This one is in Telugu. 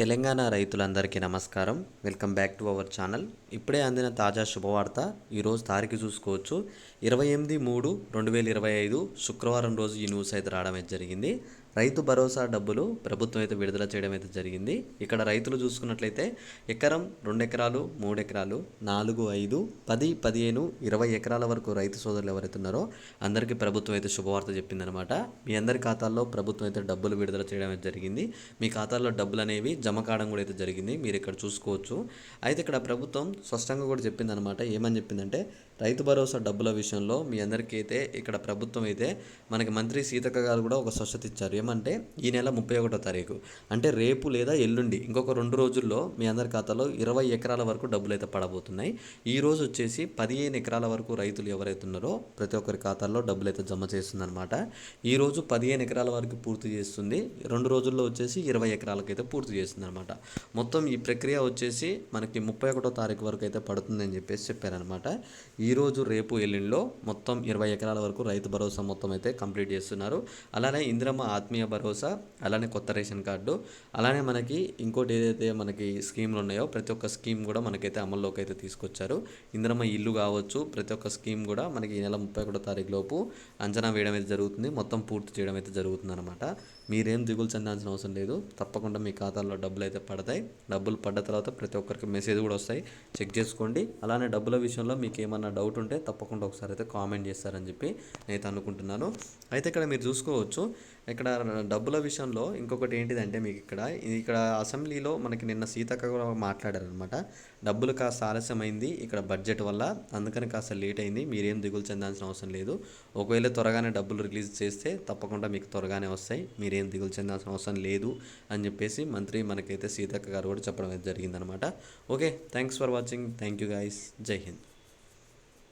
తెలంగాణ రైతులందరికీ నమస్కారం. Welcome back to our channel. ఇప్పుడే అందిన తాజా శుభవార్త ఈరోజు తారీఖు చూసుకోవచ్చు. ఇరవై ఎనిమిది మూడు రెండు వేల ఇరవై ఐదు శుక్రవారం రోజు ఈ న్యూస్ అయితే రావడం అయితే జరిగింది. రైతు భరోసా డబ్బులు ప్రభుత్వం అయితే విడుదల చేయడం అయితే జరిగింది. ఇక్కడ రైతులు చూసుకున్నట్లయితే ఎకరం రెండు ఎకరాలు మూడు ఎకరాలు నాలుగు ఐదు పది పదిహేను ఇరవై ఎకరాల వరకు రైతు సోదరులు ఎవరైతే ఉన్నారో అందరికీ ప్రభుత్వం అయితే శుభవార్త చెప్పిందనమాట మీ అందరి ఖాతాల్లో ప్రభుత్వం అయితే డబ్బులు విడుదల చేయడం అయితే జరిగింది. మీ ఖాతాల్లో డబ్బులు అనేవి జమ కావడం కూడా అయితే జరిగింది. మీరు ఇక్కడ చూసుకోవచ్చు. అయితే ఇక్కడ ప్రభుత్వం స్పష్టంగా కూడా చెప్పిందనమాట ఏమని చెప్పిందంటే రైతు భరోసా డబ్బుల విషయంలో మీ అందరికీ అయితే ఇక్కడ ప్రభుత్వం అయితే మనకి మంత్రి సీతక్క గారు కూడా ఒక స్వచ్ఛత ఇచ్చారు. ఏమంటే ఈ నెల ముప్పై ఒకటో తారీఖు. అంటే రేపు లేదా ఎల్లుండి ఇంకొక రెండు రోజుల్లో మీ అందరి ఖాతాలో ఇరవై ఎకరాల వరకు డబ్బులు అయితే పడబోతున్నాయి. ఈ రోజు వచ్చేసి పదిహేను ఎకరాల వరకు రైతులు ఎవరైతే ఉన్నారో ప్రతి ఒక్కరి ఖాతాల్లో డబ్బులు అయితే జమ చేస్తుందన్నమాట. ఈ రోజు పదిహేను ఎకరాల వరకు పూర్తి చేస్తుంది. రెండు రోజుల్లో వచ్చేసి ఇరవై ఎకరాలకైతే పూర్తి చేస్తుంది అనమాట మొత్తం ఈ ప్రక్రియ వచ్చేసి మనకి ముప్పై ఒకటో తారీఖు వరకు అయితే పడుతుందని చెప్పేసి చెప్పారనమాట ఈ ఈరోజు రేపు ఎల్లుండిలో మొత్తం ఇరవై ఎకరాల వరకు రైతు భరోసా మొత్తం అయితే కంప్లీట్ చేస్తున్నారు. అలానే ఇందిరమ్మ ఆత్మీయ భరోసా అలానే కొత్త రేషన్ కార్డు అలానే మనకి ఇంకోటి ఏదైతే మనకి స్కీమ్లు ఉన్నాయో ప్రతి ఒక్క స్కీమ్ కూడా మనకైతే అమల్లోకి అయితే తీసుకొచ్చారు. ఇందిరమ్మ ఇల్లు కావచ్చు ప్రతి ఒక్క స్కీమ్ కూడా మనకి ఈ నెల ముప్పై ఒకటో తారీఖు లోపు అంచనా వేయడం అయితే జరుగుతుంది. మొత్తం పూర్తి చేయడం అయితే జరుగుతుంది అనమాట మీరేం దిగులు చెందాల్సిన అవసరం లేదు. తప్పకుండా మీ ఖాతాల్లో డబ్బులు అయితే పడతాయి. డబ్బులు పడ్డ తర్వాత ప్రతి ఒక్కరికి మెసేజ్ కూడా వస్తాయి. చెక్ చేసుకోండి. అలానే డబ్బుల విషయంలో మీకు ఏమన్నా డౌట్ ఉంటే తప్పకుండా ఒకసారి అయితే కామెంట్ చేస్తారని చెప్పి నేనైతే అనుకుంటున్నాను. అయితే ఇక్కడ మీరు చూసుకోవచ్చు ఇక్కడ డబ్బుల విషయంలో ఇంకొకటి ఏంటిదంటే మీకు ఇక్కడ ఇక్కడ అసెంబ్లీలో మనకి నిన్న సీతక్క కూడా మాట్లాడారనమాట డబ్బులు కాస్త ఆలస్యమైంది ఇక్కడ బడ్జెట్ వల్ల అందుకని కాస్త లేట్ అయింది మీరేం దిగులు చెందాల్సిన అవసరం లేదు. ఒకవేళ త్వరగానే డబ్బులు రిలీజ్ చేస్తే తప్పకుండా మీకు త్వరగానే వస్తాయి మీరేం దిగులు చెందాల్సిన అవసరం లేదు అని చెప్పేసి మంత్రి మనకైతే సీతక్క గారు కూడా చెప్పడం అయితే జరిగిందనమాట okay thanks for watching thank you guys Jai Hind.